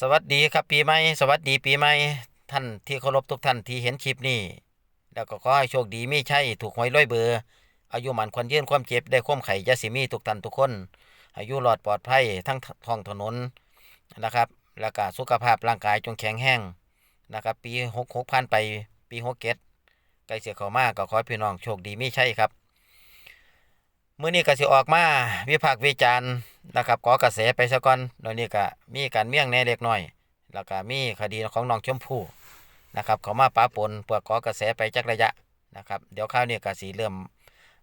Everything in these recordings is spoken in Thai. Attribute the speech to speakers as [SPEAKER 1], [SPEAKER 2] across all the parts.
[SPEAKER 1] สวัสดีครับปีใหม่สวัสดีปีใหม่ท่านที่เคารพทุกท่านที่เห็นคลิปนี้ แล้วก็ขอให้โชคดีมีชัยถูกหวยร้อยเบอร์อายุหมันควรยืนความเจ็บได้ความไข่ยาสิมีทุกท่านทุกคน อายุรอดปลอดภัยทั้งท้องถนนนะครับ แล้วก็สุขภาพร่างกายจงแข็งแรงนะครับปีหกหกพันไปปีหกเกตใกล้เสียเขามากก็ขอให้พี่น้องโชคดีมีชัยครับ มื้อนี้ก็สิออกมาวิพากษ์วิจารณ์นะครับขอกระแสไปซะก่อนโดยนี้ก็มีการเมี่ยงแน่เล็กน้อย แล้วก็มีคดีของน้องชมพู่นะครับเขามาป้าปนเพื่อขอกระแสไปจักระยะนะครับ เดี๋ยวข้าวนี้ก็สีเริ่ม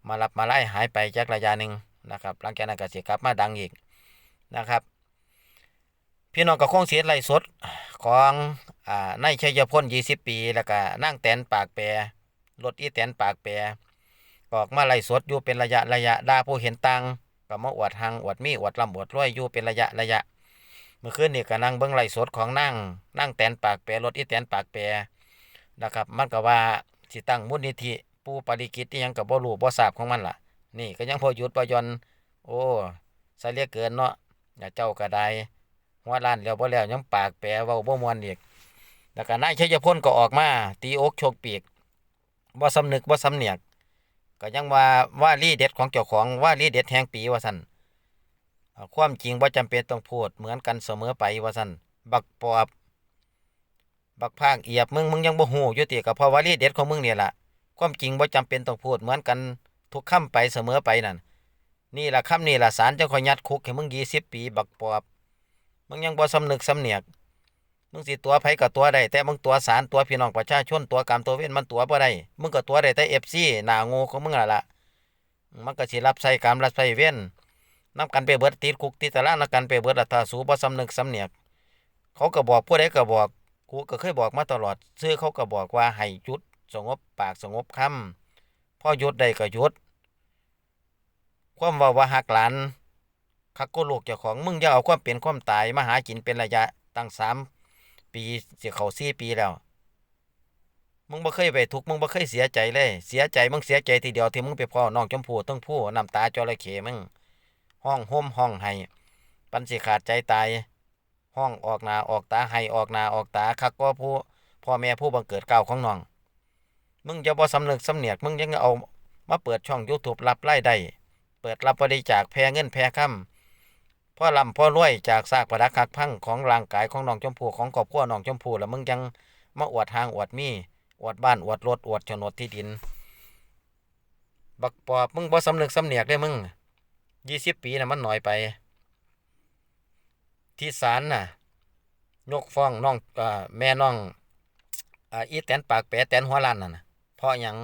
[SPEAKER 1] มารับมาไล่หายไปจักระยะหนึ่งนะครับหลังจากนั้นก็สิกลับมาดังอีกนะครับ พี่น้องก็คงเสียไล่สดของอ่านายชัยพล20ปี แล้วก็นั่งแตนปากแปรรถอีแตนปากแปร ออกมาไล่สดอยู่เป็นระยะระยะด่าผู้เห็นต่างก็มาอวดหังอวดมีอวดลำอวดรวยอยู่เป็นระยะระยะ เมื่อคืนนี่ก็นั่งเบิ่งไลฟ์สดของนั่งนั่งแตนปากแปรรถอีแตนปากแปรนะครับ มันก็ว่าสิตั้งมูลนิธิปูปริกิตอิหยังก็บ่รู้บ่ทราบของมันล่ะ นี่ก็ยังพอหยุดประยอนโอ้ใส่เหลียกเกินเนาะอย่าเจ้าก็ได้หัวล้านแล้วบ่แล้วยังปากแปรเว้าบ่มวนอีกแล้วก็นายชัยพลก็ออกมา ตีอกโชกปีกบ่สำนึกบ่สำเนียก ก็ยังว่าว่าลีเด็ดของเจ้าของว่าลีเด็ดแห่งปีว่าซั่นความจริงบ่าจำเป็นต้องพูดเหมือนกันเสมอไปว่าซั่นบักปอบบักพากเอียบมึงมึงยังบ่ฮู้อยู่ติก็เพราะว่าลีเด็ดของมึงเนี่ยล่ะความจริงบ่าจำเป็นต้องพูดเหมือนกันทุกคำไปเสมอไปนั่นนี่ล่ะคำนี่ล่ะศาลจังค่อยยัดคุกให้มึง20ปี บักปอบมึงยังบ่สำนึกสำเนียก มึงสิตัวไผก็ตัวได้แต่มึงตัวศาลตัวพี่น้องประชาชนตัวกรรมตัวเวรมันตัวบ่ได้มึงก็ตัวได้แต่ FC หน้าง่ของมึงล่ะล่ะมันก็สิรับใช้กรรมรับใช้เวรนํกันไปเบิดติดคุกติดตารางนํกันไปเบิดละถ้าสูบ่สำนึกสำเนียก เขาก็บอกผู้ใดก็บอกกูก็เคยบอกมาตลอดซื้อเขาก็บอกว่าให้หยุดสงบปากสงบคำพ่อหยุดได้ก็หยุดความว้าว่าหักหลานคักก็ลูกเจ้าของมึงอย่าเอาความเป็นความตายมาหากินเป็นระยะตั้งสาม ปีสิเขาสี่ปีแล้วมึงบ่เคยไปทุกมึงบ่เคยเสียใจเลยเสียใจมึงเสียใจทีเดียวที่มึงไปพ่อน้องชมพู่ต้องผู้น้ำตาจระเข้มึงห้องห่มห้องไห้ปันสิขาดใจตาย ห้องออกหนาออกตาไห้ออกหนาออกตาคักก็ผู้พ่อแม่ผู้บังเกิดเก่าของน้อง มึงจะบ่สำนึกสำเนียกมึงยังเอามาเปิดช่อง YouTube รับรายได้ เปิดรับบริจาคแพร่เงินแพร่ค่ำ พ่อลำพ่อรวยจากซากประดักหักพังของร่างกายของน้องชมพู่ของครอบครัวน้องชมพู่แล้วมึงยังมาอวดทางอวดมีอวดบ้านอวดรถอวดโฉนดที่ดิน บักปอบมึงบ่สำนึกสำเนียกเลยมึงยี่สิบปีนะมันหน่อยไป ที่ศาลน่ะ ยกฟ้องน้องอแม่น้องอีแตนปากแปรแตนหัวล้านนั่นน่ะเพราะยัง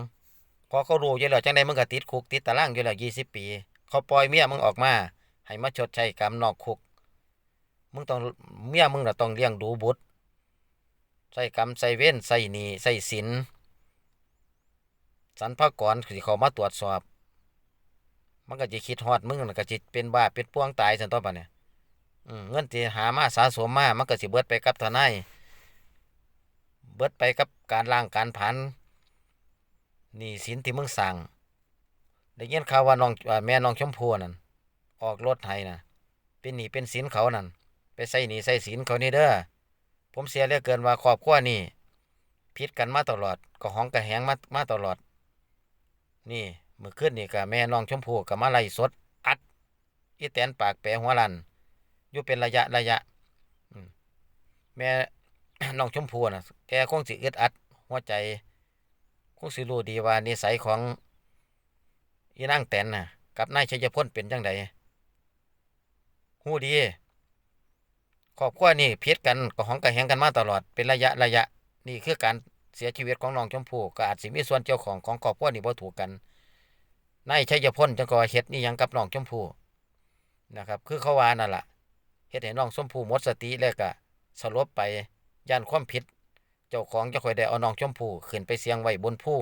[SPEAKER 1] พอเขารู้อยู่แล้วจังไดมึงก็ติดคุกติดตารางอยู่แล้วยี่สิบปี เขาปล่อยเมียมึงออกมา ให้มาชดใช้กรรมนอกคุก มึงต้องเมียมึงน่ะต้องเลี้ยงดูบุตรใส่กรรมใส่เว้นใส่หนี้ใส่สินสรรพากรสิเขามาตรวจสอบ มันก็จะคิดฮอดมึงนั่นก็จิเป็นบ้าเป็นป่วงตายซั่นตัวบัดเนี่ยอืมเงินที่หามาสะสมมามันก็สิเบิดไปกับทนายเบิดไปกับการล้างการผันหนี่สินที่มึงสั่งได้ยินข่าวว่าน้องแม่น้องชมพู่นั่น ออกรถให้น่ะเป็นหนี้เป็นสินเขานั่นไปใส่หนี้ใส่สินเขานี่เด้อผมเสียเหลือเกินว่าครอบครัวนี่ผิดกันมาตลอด ก็ห้องกระแหงมามาตลอด นี่เมื่อคืนนี่ก็แม่น้องชมพู่ก็มาไล่สด อัดอีแตนปากแปรหัวลันอยู่เป็นระยะระยะแม่น้องชมพู่นะแกคงสิอึดอัด หัวใจคงสิรู้ดีว่านิสัยของอีนางแตนน่ะกับนายชัยพลเป็นจังได ฮู้ดีครอบครัวนี่ผิดกันก็ห้องกระแหงกันมาตลอดเป็นระยะระยะ นี่คือการเสียชีวิตของน้องชมพู่ก็อาจสิมีส่วนเกี่ยวของของครอบครัวนี่บ่ถูกกันนายชัยพลจังก็เฮ็ดนี่ยังกับน้องชมพู่นะครับ คือเขาว่านั่นล่ะเฮ็ดให้น้องชมพู่หมดสติแล้วก็สลบไปย่านความผิด เจ้าของจะค่อยได้เอาน้องชมพู่ขึ้นไปเสียงไว้บนภู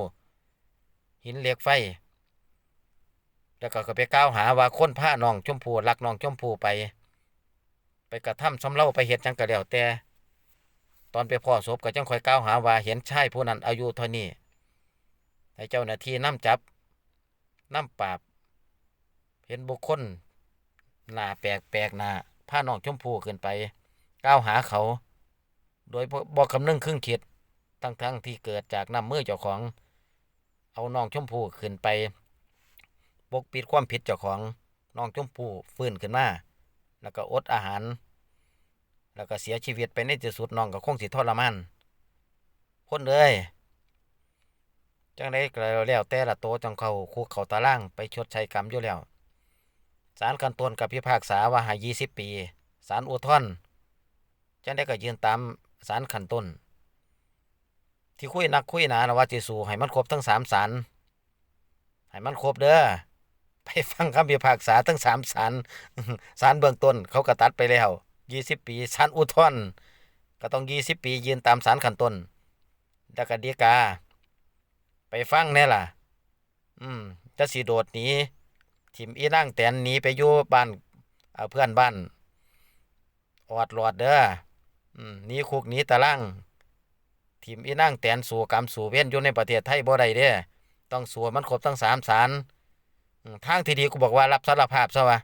[SPEAKER 1] หินเหล็กไฟ แล้วก็ก็ไปกล่าวหาว่าคนพาน้องชมพู่ลักน้องชมพู่ไป ไปกระทำสำเล่าไปเฮ็ดจังก็แล้วแต่ ตอนไปพ่อศพก็จังคอยกล่าวหาว่าเห็นชายผู้นั้นอายุเท่านี้ให้เจ้าหน้าที่นำจับน้ำปราบ เห็นบุคคลหน้าแปลกแปลกหน้าพาน้องชมพูขึ้นไปก้าวหาเขา โดยบ่บ่คำนึงครึ่งคิดทั้งๆที่เกิดจากน้ำมือเจ้าของ เอาน้องชมพู่ขึ้นไปปกปิดความผิดเจ้าของน้องชมพู่ฟื้นขึ้นมา แล้วก็อดอาหาร แล้วก็เสียชีวิตไปในที่สุดน้องก็คงสิทรมานคนเอ้ยจังได้ก็แล้วแต่ละโตจังเขาคุกเขาตารางไปชดใช้กรรมอยู่แล้วศาลขั้นต้นกับพิพากษาว่าให้20 ปีศาลอุทธรณ์จังได้ก็ยืนตามศาลขั้นต้น ที่คุยนักคุยหนานะว่าสิสู้ให้มันครบทั้งสามศาลให้มันครบเด้อ ไปฟังคำพิพากษาทั้งสามศาลศาลเบื้องต้น เขาก็ตัดไปแล้ว20ปีศาลอุทธรณ์ก็ต้อง20ปียืนตามศาลขั้นต้นแล้วก็ฎีกา ไปฟังแน่ล่ะ อืมจะสิโดดหนีทิมอีนั่งแตนหนีไปอยู่บ้านเอ่อเพื่อนบ้านออดหลอดเด้ออืมหนีคุกหนีตารางทิมอีนั่งแตนสู่กรรมสู่เว้นอยู่ในประเทศไทยบ่ได้เด้อต้องสู่มันครบทั้งสามศาล ทางที่ดีกูบอกว่ารับสารภาพซะวะ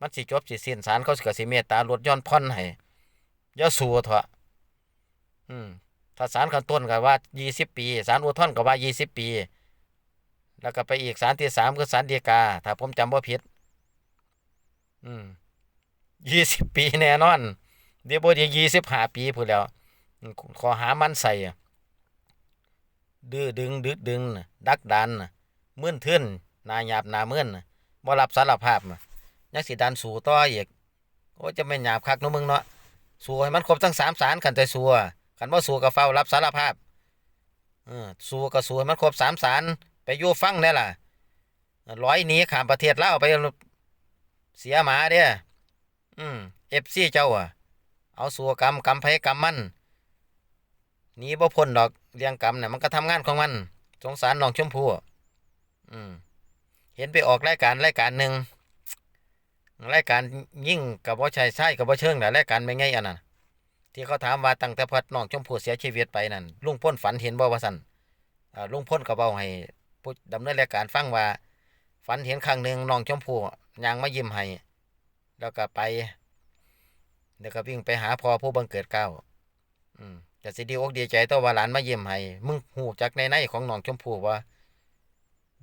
[SPEAKER 1] มันสิจบสิสิ้นศาลเขาสิกสิเมตตาลดย่อนผ่อนให้ย่าสู่เถอะอืมถ้าศาลขั้นต้นก็ว่า20ปีศาลอุทธรณ์ก็ว่า20ปี แล้วก็ไปอีกศาลที่สามคือศาลฎีกา ถ้าผมจำบ่าผิด อืม20ปีแน่นอน เดี๋ยวบ่ดี25ปีพู้นแล้ว ขอหามันใส่ดื้อดึงดึกดึง ดักดันน่นทึน นาหยาบนามึนน่ะบ่รับสารภาพน่ะยังสิดันสู่ต่ออีกโอ้จะแม่หยาบคักนาะมึงเนาะสู้ให้มันครบทั้งสามศาลกันแต่สู้อะคันบ่สู้ก็เฝ้ารับสารภาพออสู้ก็สู้ให้มันครบสามศาลไปยู่ฟังแน่ล่ะร้อยหนีขามประเทศลาวไปเสียหมาเด้ออืม FC เจ้าอะ เอาสู้กรรมกรรมไผกรรมมันหนีบ่พ้นดอกเรื่องกรรมน่ะมันก็ทำงานของมัน สงสารน้องชมพู่อืม เห็นไปออกรายการรายการหนึ่งรายการยิ่งกับบ่ใช่ใช่กับบ่เชิงน่ะรายการเป็นไงอันนั้นที่เขาถามว่าตั้งแต่พัดน้องชมพู่เสียชีวิตไปนั่นลุงพ้นฝันเห็นบ่ว่าสันลุงพ้นก็เว้าให้ผู้ดำเนินรายการฟังว่า ฝันเห็นครั้งหนึ่งน้องชมพู่ย่างมายิ้มให้แล้วก็ไปแล้วก็วิ่งไปหาพ่อผู้บังเกิดเก้าอืมแต่สิดีอกดีใจตัวว่าหลานมายิ้มให้มึงหูจักในในของน้องชมพู่ว่า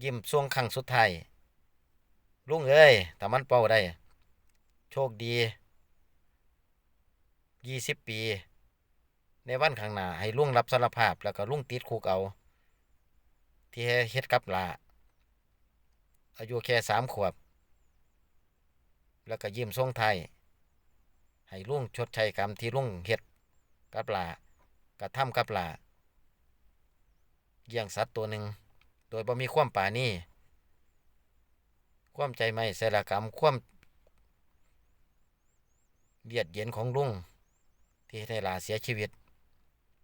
[SPEAKER 1] ยิ้มช่วงครั้งสุดท้ายลุงเอ้ยถ้ามันเป่าได้ โชคดียี่สิบปี ในวันข้างหน้าให้ลุงรับสารภาพแล้วก็ลุงติดคุกเอา ที่เฮ็ดกับลาอายุแค่สามขวบ แล้วก็ยิ้มทรงไทย ให้ลุงชดใช้กรรมที่ลุงเฮ็ดกับลากระทำกับลาเยี่ยงสัตว์ตัวหนึ่ง โดยบ่มีความป่านี่ความใจไม่ใส่ละกรรมความเบียดเย็นของลุงที่ให้หลาเสียชีวิต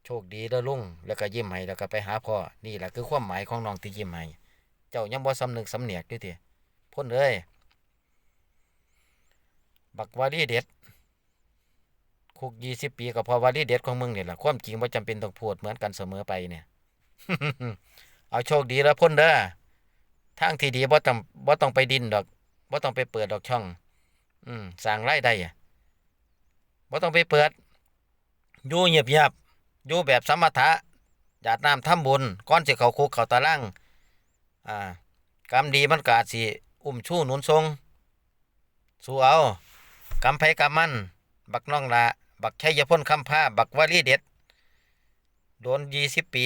[SPEAKER 1] โชคดีเด้อลุงแล้วก็ยิ้มให้แล้วก็ไปหาพ่อนี่แหละคือความหมายของน้องที่ยิ้มให้เจ้ายังบ่สำนึกสำเนียกอยู่ติพ้นเอ้ยบักวาลีเด็ดคุกยี่สิบปีก็พอวาลีเด็ดของมึงเนี่ยแหละความจริงบ่าจำเป็นต้องพูดเหมือนกันเสมอไปเนี่ย เอาโชคดีแล้วพ้นเด้อทางที่ดีบ่ต้องบ่ต้องไปดินดอกบ่ต้องไปเปิดดอกช่อง อืมสร้างไรายได้อะบ่ต้องไปเปิดอยู่เงียบๆอยู่แบบสมถะหยาดน้ำทำบุญก่อนสิเขาคุกเขาตารางอ่ากรรมดีมันกาจสิอุ้มชู้หนุนทรงสู้เอากรรมไผกรรมมัน บักน้องละบักชัยพลคำผ้าบักวลีเด็ด โดนยี่สิบปี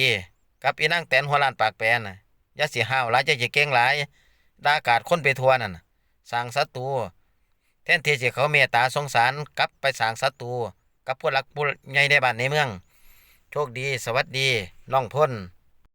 [SPEAKER 1] กับอีนางแตนหัวลานปากแปรน่ะยาสีห้าวหลายจะสิเก่งหลายด่ากาดคนไปทัวนั่นน่ะสร้างศัตรูแทนที่จะเขาเมตตาสงสารกลับไปสร้างศัตรูกับผู้หลักผู้ใหญ่ในบ้านในเมือง โชคดี สวัสดีน้องพ้น